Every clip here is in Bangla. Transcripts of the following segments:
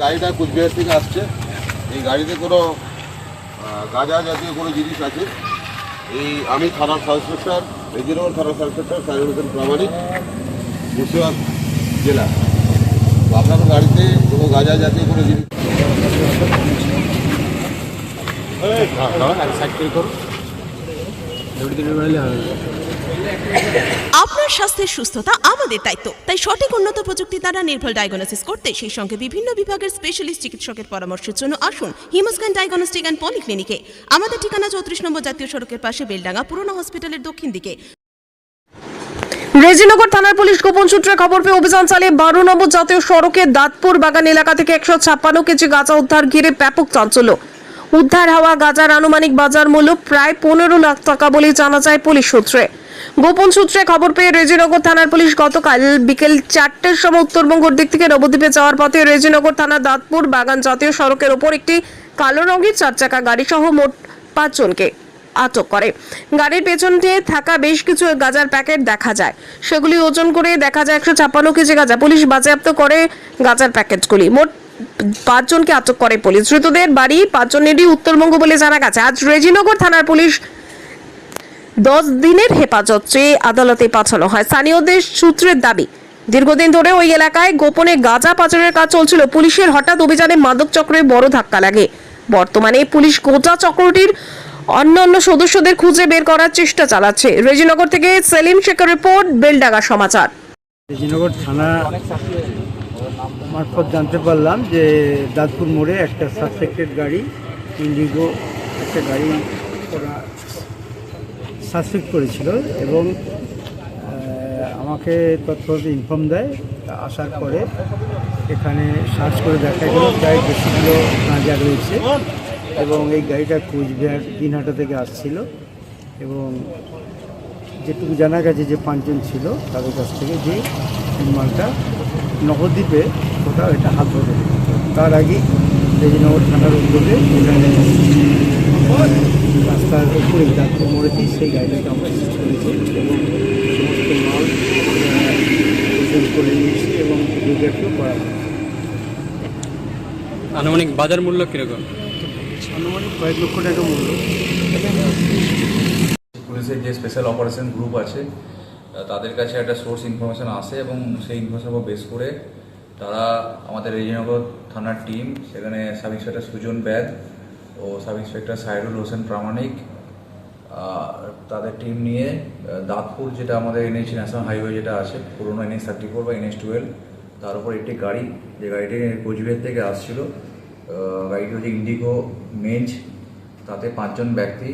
গাড়িটা কুচবিহার থেকে আসছে। এই গাড়িতে কোনো গাঁজা জাতীয় কোনো জিনিস আছে। এই আমি থানার সাব ইন্সপেক্টর রেজিনগর থানার সাব ইন্সপেক্টর সাইরুল হোসেন প্রামাণিক মুর্শিদাবাদ জেলা। আপনার গাড়িতে কোনো গাঁজা জাতীয় কোনো জিনিস আপনার স্বাস্থ্যের সুস্থতা আমাদের দায়িত্ব। তাই সঠিক উন্নত প্রযুক্তি দ্বারা নির্ভুল ডায়াগনোসিস করতে সেই সঙ্গে বিভিন্ন বিভাগের স্পেশালিস্ট চিকিৎসকের পরামর্শের জন্য আসুন হিমোস্ক্যান ডায়াগনস্টিক অ্যান্ড পলিক্লিনিকে আমাদের ঠিকানা চৌত্রিশ নম্বর জাতীয় সড়কের পাশে বেলডাঙ্গা পুরনো হসপিটালের দক্ষিণ দিকে। রেজিনগর থানার পুলিশ গোপন সূত্রে খবর পেয়ে অভিযান চালিয়ে বারো নম্বর জাতীয় সড়কে দাঁতপুর বাগান এলাকা থেকে একশো ছাপ্পান্ন কেজি গাঁজা উদ্ধার ঘিরে ব্যাপক চাঞ্চল্য। উদ্ধার হওয়া গাজার আনুমানিক বাজার মূল্য প্রায় পনেরো লাখ টাকা বলে জানা যায় পুলিশ সূত্রে। গোপন সূত্রে খবর পেয়ে রেজিনগর থানার পুলিশ গতকাল বিকেল চারটের সময় উত্তরবঙ্গর দিক থেকে নবদ্বীপে যাওয়ার পথে রেজিনগর থানার দাঁতপুর বাগান জাতীয় সড়কের ওপর একটি কালো রঙের চার চাকা গাড়ি সহ মোট পাঁচজনকে আটক করে। গাড়ির পেছনে থাকা বেশ কিছু গাঁজার প্যাকেট দেখা যায়। সেগুলি ওজন করে দেখা যায় একশো ছাপ্পান্ন কেজি গাঁজা। পুলিশ বাজেয়াপ্ত করে গাঁজার প্যাকেটগুলি। মোট পাঁচজনকে আটক করে পুলিশ। ধৃতদের বাড়ি পাঁচজনেরই উত্তরবঙ্গ বলে জানা গেছে। আজ রেজিনগর থানার পুলিশ দশ দিনের হেফাজত চেয়ে আদালতে পাঠানো হয়। স্থানীয়দের সূত্রের দাবি, দীর্ঘদিন ধরে ওই এলাকায় গোপনে গাঁজা পাচারের কাজ চলছিল। পুলিশের হঠাৎ অভিযানে মাদক চক্রে বড় ধাক্কা লাগে। বর্তমানে পুলিশ গোটা চক্রটির অন্যান্য সদস্যদের খুঁজে বের করার চেষ্টা চালাচ্ছে। রেজিনগর থেকে সেলিম শেখের রিপোর্ট, বেলডাঙ্গা সমাচার। রেজিনগর থানা মারফত জানতে পারলাম যে দাঁতপুর মোড়ে একটা সাসপেক্টেড গাড়ি ইন্ডিগো একটা গাড়ি সাসপেক্ট করেছিল এবং আমাকে তৎক্ষণাৎ ইনফর্ম দেয়। আসার পরে এখানে সার্চ করে দেখা গেল, প্রায় বেশিগুলো গাঁজা রয়েছে। এবং এই গাড়িটা কোচবিহার দিনহাটা থেকে আসছিল এবং যেটুকু জানা গেছে যে পাঁচজন ছিল তাদের কাছ থেকে যে মালটা নবদ্বীপে কোথাও এটা হাত ধরে তার আগেই রেজিনগর থানার উদ্যোগে এখানে রাস্তার উপরে যাত্রী মোড়েতেই সেই গাড়িটাকে আমরা সিজ করেছি এবং সমস্ত মাল করে নিয়েছি এবং করা আনুমানিক বাজার মূল্য কীরকম? পুলিশের যে স্পেশাল অপারেশন গ্রুপ আছে তাদের কাছে একটা সোর্স ইনফরমেশন আসে এবং সেই ইনফরমেশন বেস করে তারা আমাদের রেজিনগর থানার টিম সেখানে সাব ইন্সপেক্টর সুজন ব্যাদ ও সাব ইন্সপেক্টর সাইরুল হোসেন প্রামাণিক তাদের টিম নিয়ে দাঁতপুর যেটা আমাদের এনএইচ ন্যাশনাল হাইওয়ে যেটা আছে, পুরোনো এনএইচ থার্টি ফোর বা এনএইচ টুয়েলভ তার উপর একটি গাড়ি, যে গাড়িটি কোচবিহার থেকে আসছিল গাড়িটি হচ্ছে ইন্ডিগো মেঞ্চ তাতে পাঁচজন ব্যক্তি,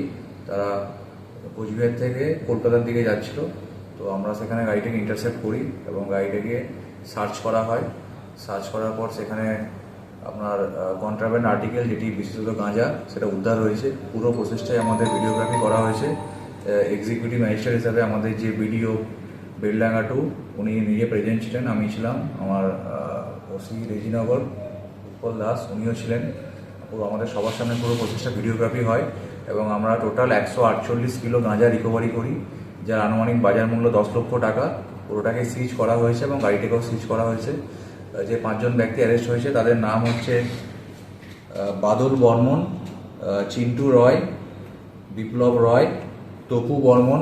তারা কোচবিহার থেকে কলকাতার দিকে যাচ্ছিল। তো আমরা সেখানে গাড়িটাকে ইন্টারসেপ্ট করি এবং গাড়িটাকে সার্চ করা হয়। সার্চ করার পর সেখানে আপনার কন্ট্রাব্যান্ড আর্টিকেল যেটি বিশেষত গাঁজা, সেটা উদ্ধার হয়েছে। পুরো প্রসেসটাই আমাদের ভিডিওগ্রাফি করা হয়েছে। এক্সিকিউটিভ ম্যাজিস্ট্রেট হিসাবে আমাদের যে ভিডিও বেলডাঙ্গা টু উনি নিজে প্রেজেন্ট ছিলেন। আমি ছিলাম আমার ওসি রেজিনগর। উৎপল দাস, উনিও ছিলেন। পুরো আমাদের সবার সামনে পুরো প্রসেসটা ভিডিওগ্রাফি হয় এবং আমরা টোটাল একশো আটচল্লিশ কিলো গাঁজা রিকভারি করি, যার আনুমানিক বাজার মূল্য দশ লক্ষ টাকা। পুরোটাকে সিজ করা হয়েছে এবং গাড়িটাকেও সিজ করা হয়েছে। যে পাঁচজন ব্যক্তি অ্যারেস্ট হয়েছে, তাদের নাম হচ্ছে বাদল বর্মন চিন্টু রয়, বিপ্লব রয়, তপু বর্মন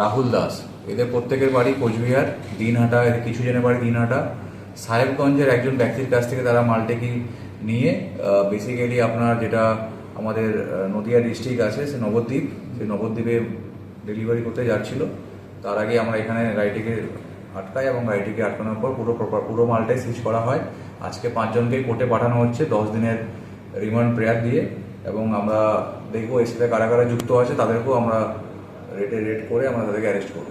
রাহুল দাস। এদের প্রত্যেকের বাড়ি কোচবিহার, দিনহাটা কিছু জনের বাড়ি দিনহাটা। সাহেবগঞ্জের একজন ব্যক্তির কাছ থেকে তারা মালটাকে নিয়ে বেসিক্যালি আপনার যেটা আমাদের নদিয়া ডিস্ট্রিক্ট আছে, সে নবদ্বীপ সেই নবদ্বীপে ডেলিভারি করতে যাচ্ছিল। তার আগে আমরা এখানে গাড়িটিকে আটকাই এবং গাড়িটিকে আটকানোর পর পুরো পুরো মালটাই সিজ করা হয়। আজকে পাঁচজনকে কোর্টে পাঠানো হচ্ছে দশ দিনের রিমান্ড প্রেয়ার দিয়ে এবং আমরা দেখব এর সাথে কারা কারা যুক্ত আছে, তাদেরকেও আমরা রেটে রেট করে আমরা তাদেরকে অ্যারেস্ট করব।